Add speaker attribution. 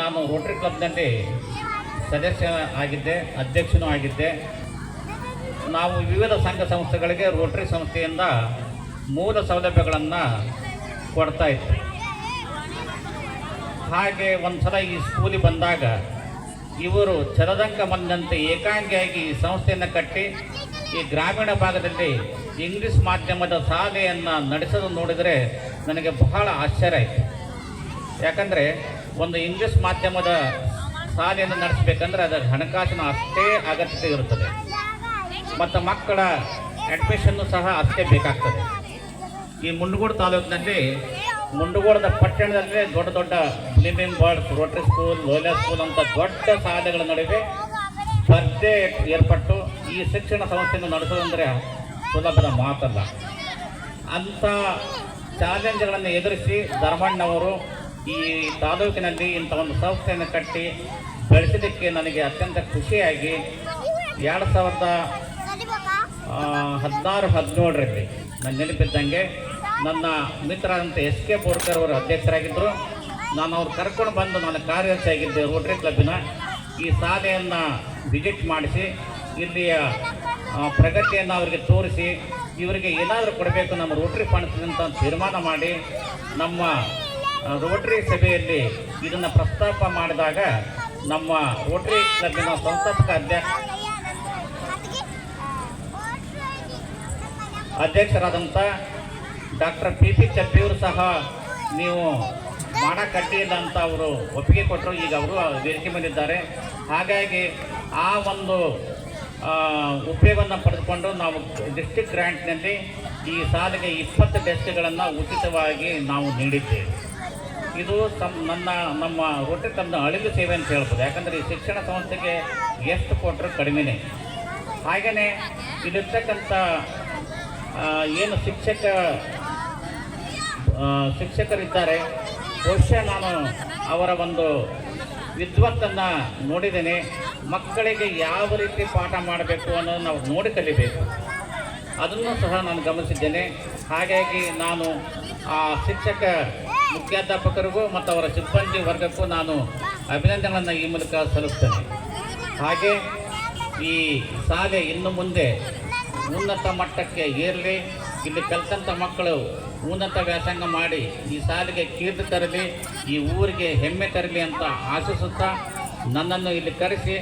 Speaker 1: ನಾನು ರೋಟರಿ ಕ್ಲಬ್ನಲ್ಲಿ ಸದಸ್ಯ ಆಗಿದ್ದೆ, ಅಧ್ಯಕ್ಷನೂ ಆಗಿದ್ದೆ. ನಾವು ವಿವಿಧ ಸಂಘ ಸಂಸ್ಥೆಗಳಿಗೆ ರೋಟರಿ ಸಂಸ್ಥೆಯಿಂದ ಮೂಲ ಸೌಲಭ್ಯಗಳನ್ನು ಕೊಡ್ತಾ ಇತ್ತು ಹಾಗೆ ಒಂದ್ಸಲ ಈ ಸ್ಕೂಲಿಗೆ ಬಂದಾಗ ಇವರು ಚರದಂಕ ಬಂದಂತೆ ಏಕಾಂಗಿಯಾಗಿ ಈ ಸಂಸ್ಥೆಯನ್ನು ಕಟ್ಟಿ ಈ ಗ್ರಾಮೀಣ ಭಾಗದಲ್ಲಿ ಇಂಗ್ಲಿಷ್ ಮಾಧ್ಯಮದ ಶಾಲೆಯನ್ನು ನಡೆಸಲು ನೋಡಿದರೆ ನನಗೆ ಬಹಳ ಆಶ್ಚರ್ಯ ಆಯಿತು. ಯಾಕಂದರೆ ಒಂದು ಇಂಗ್ಲಿಷ್ ಮಾಧ್ಯಮದ ಶಾಲೆಯನ್ನು ನಡೆಸಬೇಕಂದ್ರೆ ಅದರ ಹಣಕಾಸಿನ ಅಷ್ಟೇ ಅಗತ್ಯತೆ ಇರುತ್ತದೆ. ಮತ್ತು ಮಕ್ಕಳ ಅಡ್ಮಿಷನ್ನು ಸಹ ಅಷ್ಟೇ ಬೇಕಾಗ್ತದೆ. ಈ ಮುಂಡಗೋಡು ತಾಲೂಕಿನಲ್ಲಿ ಮುಂಡಗೋಡದ ಪಟ್ಟಣದಲ್ಲೇ ದೊಡ್ಡ ದೊಡ್ಡ living birds rotary school ಲೋಲಾ school ಅಂತ ದೊಡ್ಡ ಶಾಲೆಗಳ ನಡುವೆ ಸ್ಪರ್ಧೆ ಏರ್ಪಟ್ಟು ಈ ಶಿಕ್ಷಣ ಸಂಸ್ಥೆಯನ್ನು ನಡೆಸೋದಂದರೆ ಸುಲಭದ ಮಾತಲ್ಲ. ಅಂಥ ಚಾಲೆಂಜ್ಗಳನ್ನು ಎದುರಿಸಿ ಧರ್ಮಣ್ಣವರು ಈ ತಾಲೂಕಿನಲ್ಲಿ ಇಂಥ ಒಂದು ಸಂಸ್ಥೆಯನ್ನು ಕಟ್ಟಿ ಬೆಳೆಸಿದ್ದಕ್ಕೆ ನನಗೆ ಅತ್ಯಂತ ಖುಷಿಯಾಗಿ ಎರಡು ಸಾವಿರದ ಹದಿನಾರು, ಹದಿನೇಳರಲ್ಲಿ ನನ್ನ ನೆನಪಿದ್ದಂಗೆ ನನ್ನ ಮಿತ್ರರಂತ ಎಸ್ ಕೆ ಬೋರ್ಕರ್ ಅವರು ಅಧ್ಯಕ್ಷರಾಗಿದ್ದರು. ನಾನು ಅವ್ರು ಕರ್ಕೊಂಡು ಬಂದು ನಾನು ಕಾರ್ಯದರ್ಶಿ ಆಗಿದ್ದೆ ರೋಟರಿ ಕ್ಲಬ್ಬಿನ ಈ ಶಾಲೆಯನ್ನು ವಿಸಿಟ್ ಮಾಡಿಸಿ, ಇಲ್ಲಿಯ ಪ್ರಗತಿಯನ್ನು ಅವರಿಗೆ ತೋರಿಸಿ, ಇವರಿಗೆ ಏನಾದರೂ ಕೊಡಬೇಕು ನಮ್ಮ ರೋಟ್ರಿ ಫಂಡ್ಸ್ ಅಂತ ತೀರ್ಮಾನ ಮಾಡಿ, ನಮ್ಮ ರೋಟರಿ ಸಭೆಯಲ್ಲಿ ಇದನ್ನು ಪ್ರಸ್ತಾಪ ಮಾಡಿದಾಗ ನಮ್ಮ ರೋಟರಿ ಕ್ಲಬ್ನ ಸಂಸ್ಥಾಪಕ ಅಧ್ಯಕ್ಷ ಅಧ್ಯಕ್ಷರಾದಂಥ ಡಾಕ್ಟರ್ ಪಿ ಪಿ ಚಪ್ಪಿಯವರು ಸಹ ನೀವು ಮಾಡಕ್ಕೆ ಅಡ್ಡಿಯಿಲ್ಲ ಅಂತ ಅವರು ಒಪ್ಪಿಗೆ ಕೊಟ್ಟರು. ಈಗ ಅವರು ವೇದಿಕೆ ಬಂದಿದ್ದಾರೆ ಹಾಗಾಗಿ ಆ ಒಂದು ಉಪಯೋಗವನ್ನು ಪಡೆದುಕೊಂಡು ನಾವು ಡಿಸ್ಟಿಕ್ ಗ್ರ್ಯಾಂಟ್ನಲ್ಲಿ ಈ ಸಾಲಿಗೆ ಇಪ್ಪತ್ತು ಡೆಸ್ಕ್ಗಳನ್ನು ಉಚಿತವಾಗಿ ನಾವು ನೀಡಿದ್ದೇವೆ. ಇದು ತಮ್ಮ ನನ್ನ, ನಮ್ಮ ರೋಟರಿ ತನ್ನ ಅಳಿಲು ಸೇವೆ ಅಂತ ಹೇಳ್ಬೋದು. ಯಾಕಂದರೆ ಈ ಶಿಕ್ಷಣ ಸಂಸ್ಥೆಗೆ ಎಷ್ಟು ಕೊಟ್ಟರು ಕಡಿಮೆನೇ. ಹಾಗೆಯೇ ಇಲ್ಲಿರ್ತಕ್ಕಂಥ ಏನು ಶಿಕ್ಷಕ ಶಿಕ್ಷಕರಿದ್ದಾರೆ, ಬಹುಶಃ ನಾನು ಅವರ ಒಂದು ವಿದ್ವತ್ತನ್ನು ನೋಡಿದ್ದೇನೆ. ಮಕ್ಕಳಿಗೆ ಯಾವ ರೀತಿ ಪಾಠ ಮಾಡಬೇಕು ಅನ್ನೋದನ್ನು ನಾವು ನೋಡಿ ಕಲಿಬೇಕು ಅದನ್ನು ಸಹ ನಾನು ಗಮನಿಸಿದ್ದೇನೆ. ಹಾಗಾಗಿ ನಾನು ಆ ಶಿಕ್ಷಕ ಮುಖ್ಯಾಧ್ಯಾಪಕರಿಗೂ ಮತ್ತು ಅವರ ಸಿಬ್ಬಂದಿ ವರ್ಗಕ್ಕೂ ನಾನು ಅಭಿನಂದನೆಗಳನ್ನು ಈ ಮೂಲಕ ಸಲ್ಲಿಸ್ತೇನೆ. ಹಾಗೆ ಈ ಶಾಲೆ ಇನ್ನು ಮುಂದೆ ಉನ್ನತ ಮಟ್ಟಕ್ಕೆ ಏರಲಿ, ಇಲ್ಲಿ ಕಲ್ತಂಥ ಮಕ್ಕಳು ಉನ್ನತ ವ್ಯಾಸಂಗ ಮಾಡಿ ಈ ಶಾಲೆಗೆ ಕೀರ್ತಿ ತರಲಿ, ಈ ಊರಿಗೆ ಹೆಮ್ಮೆ ತರಲಿ ಅಂತ ಆಶಿಸುತ್ತಾ ನನ್ನನ್ನು ಇಲ್ಲಿ ಕರೆಸಿ